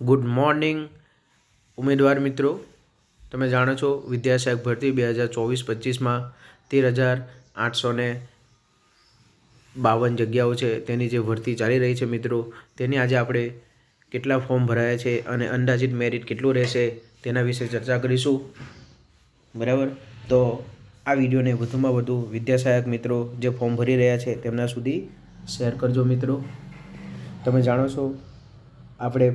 Good morning ઉમેદવાર મિત્રો. તમે જાણો છો વિદ્યાસહાયક ભરતી બે હજાર ચોવીસ પચીસમાં તેર હજાર આઠસો ને બાવન જગ્યાઓ છે. તેની જે ભરતી ચાલી રહી છે મિત્રો, તેની આજે આપણે કેટલા ફોર્મ ભરાયા છે અને અંદાજિત મેરિટ કેટલું રહેશે તેના વિશે ચર્ચા કરીશું. બરાબર? તો આ વિડીયોને વધુમાં વધુ વિદ્યાસહાયક મિત્રો જે ફોર્મ ભરી રહ્યા છે તેમના સુધી શેર કરજો મિત્રો. તમે જાણો છો, આપણે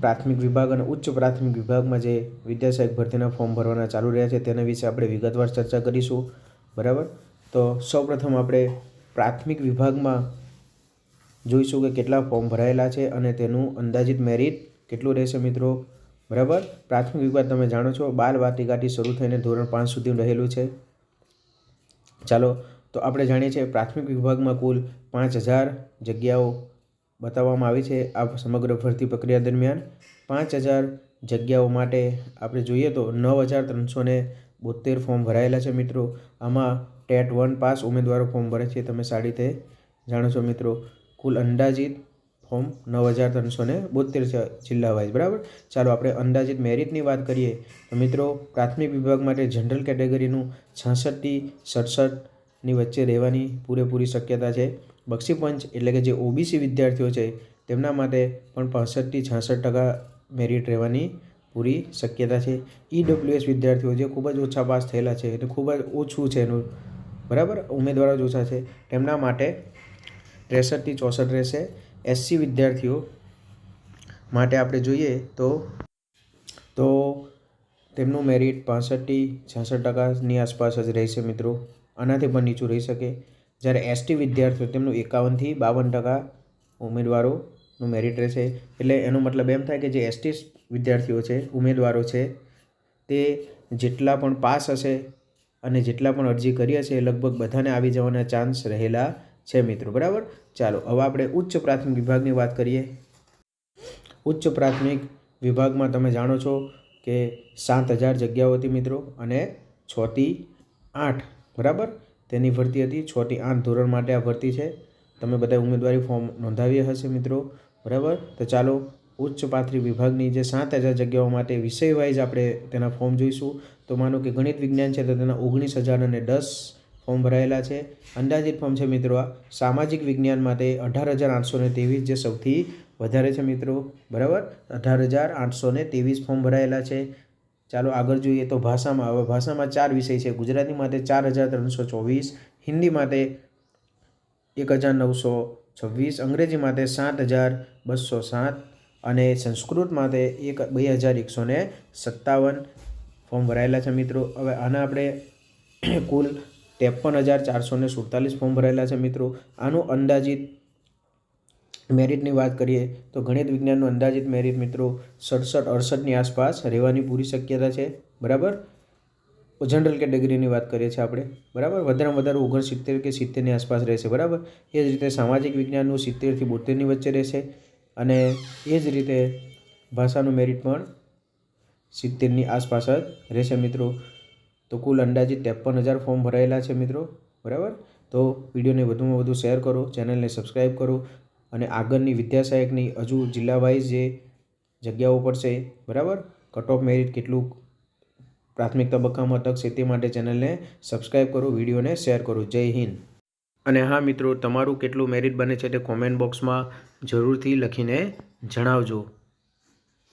પ્રાથમિક વિભાગ અને ઉચ્ચ પ્રાથમિક વિભાગમાં જે વિદ્યાસહાયક ભરતીના ફોર્મ ભરવાના ચાલુ રહ્યા છે તેના વિશે આપણે વિગતવાર ચર્ચા કરીશું. બરાબર? તો સૌપ્રથમ આપણે પ્રાથમિક વિભાગમાં જોઈશું કે કેટલા ફોર્મ ભરાયેલા છે અને તેનું અંદાજિત મેરિટ કેટલું રહેશે મિત્રો? બરાબર? પ્રાથમિક વિભાગ તમે જાણો છો, બાલ વાટિકાથી શરૂ થઈને ધોરણ પાંચ સુધી રહેલું છે. ચાલો, તો આપણે જાણીએ છીએ પ્રાથમિક વિભાગમાં કુલ પાંચ હજાર જગ્યાઓ બતાવવામાં આવી છે આ સમગ્ર ભરતી પ્રક્રિયા દરમિયાન પાંચ હજાર જગ્યાઓ માટે આપણે જોઈએ તો નવ હજાર ત્રણસો ને બોતેર ફોર્મ ભરાયેલા છે મિત્રો. આમાં ટેટ વન પાસ ઉમેદવારો ફોર્મ ભરે છે. તમે સારી રીતે જાણો છો મિત્રો. કુલ અંદાજિત ફોર્મ નવ હજાર ત્રણસો ને બોતેર જિલ્લા વાઇઝ બરાબર? ચાલો આપણે અંદાજિત મેરિટની વાત કરીએ. તો મિત્રો, પ્રાથમિક વિભાગ માટે જનરલ કેટેગરીનું છાસઠથી સડસઠની વચ્ચે રહેવાની પૂરેપૂરી શક્યતા છે. બક્ષી પંચ એટલે કે જે ઓબીસી વિદ્યાર્થીઓ છે, તેમના માટે પણ પાસઠથી છાસઠ ટકા મેરિટ રહેવાની પૂરી શક્યતા છે. ઈડબ્લ્યુએસ વિદ્યાર્થીઓ જે ખૂબ જ ઓછા પાસ થયેલા છે એટલે ખૂબ જ ઓછું છે એનું, બરાબર? ઉમેદવારો જ ઓછા છે. તેમના માટે ત્રેસઠથી ચોસઠ રહેશે. એસસી વિદ્યાર્થીઓ માટે આપણે જોઈએ તો તો તેમનું મેરિટ પાસઠથી છાસઠ ટકાની આસપાસ જ રહેશે મિત્રો. આનાથી પણ નીચું રહી શકે. જ્યારે એસટી વિદ્યાર્થીઓ તેમનું એકાવનથી બાવન ટકા ઉમેદવારોનું મેરિટ રહેશે. એટલે એનો મતલબ એમ થાય કે જે એસટી વિદ્યાર્થીઓ છે, ઉમેદવારો છે, તે જેટલા પણ પાસ હશે અને જેટલા પણ અરજી કરી હશે લગભગ બધાને આવી જવાના ચાન્સ રહેલા છે મિત્રો. બરાબર? ચાલો, હવે આપણે ઉચ્ચ પ્રાથમિક વિભાગની વાત કરીએ. ઉચ્ચ પ્રાથમિક વિભાગમાં તમે જાણો છો કે સાત હજાર જગ્યાઓ હતી મિત્રો અને છથી આઠ. બરાબર? તેની ભરતી હતી. છથી આઠ ધોરણ માટે આ ભરતી છે. તમે બધા ઉમેદવારી ફોર્મ નોંધાવ્યા હશે મિત્રો. બરાબર? તો ચાલો, ઉચ્ચ પાથરી વિભાગની જે સાત હજાર જગ્યાઓ માટે વિષય વાઇઝ આપણે તેના ફોર્મ જોઈશું. તો માનો કે ગણિત વિજ્ઞાન છે તો તેના ઓગણીસ હજાર અને દસ ફોર્મ ભરાયેલા છે. અંદાજિત ફોર્મ છે મિત્રો આ સામાજિક વિજ્ઞાન માટે અઢાર હજાર આઠસો ને ત્રેવીસ જે સૌથી વધારે છે મિત્રો. બરાબર? અઢાર હજાર આઠસો ને ત્રેવીસ ફોર્મ ભરાયેલા છે. ચાલો આગળ જોઈએ તો ભાષામાં. હવે ભાષામાં ચાર વિષય છે. ગુજરાતી માટે ચાર હજાર ત્રણસો ચોવીસ, હિન્દી માટે એક હજાર નવસો છવ્વીસ, અંગ્રેજી માટે સાત હજાર બસો સાત અને સંસ્કૃત માટે એક, બે હજાર એકસો ને સત્તાવન ફોર્મ ભરાયેલા છે મિત્રો. હવે આના આપણે કુલ ત્રેપન હજાર ચારસો ને સુડતાલીસ ફોર્મ ભરાયેલા છે મિત્રો. આનું અંદાજિત મેરિટની વાત કરીએ તો ગણિત વિજ્ઞાનનું અંદાજિત મેરિટ મિત્રો સડસઠ અડસઠની આસપાસ રહેવાની પૂરી શક્યતા છે. બરાબર? જનરલ કેટેગરીની વાત કરીએ છીએ આપણે. બરાબર? વધારેમાં વધારે ઓગણસિત્તેર કે સિત્તેરની આસપાસ રહેશે. બરાબર? એ જ રીતે સામાજિક વિજ્ઞાનનું સિત્તેરથી બોતેરની વચ્ચે રહેશે. અને એ જ રીતે ભાષાનું મેરિટ પણ સિત્તેરની આસપાસ જ રહેશે મિત્રો. તો કુલ અંદાજિત ત્રેપન હજાર ફોર્મ ભરાયેલા છે મિત્રો. બરાબર? તો વિડીયોને વધુમાં વધુ શેર કરો, ચેનલને સબસ્ક્રાઈબ કરો. અને આગળની વિદ્યાસહાયકની હજુ જિલ્લા વાઇઝ જે જગ્યાઓ પડશે બરાબર? કટ ઓફ મેરિટ કેટલું પ્રાથમિક તબક્કામાં તક છે તે માટે ચેનલને સબસ્ક્રાઈબ કરો, વિડીયોને શેર કરો. જય હિન્દ. અને હા મિત્રો, તમારું કેટલું મેરિટ બને છે તે કોમેન્ટ બોક્સમાં જરૂરથી લખીને જણાવજો.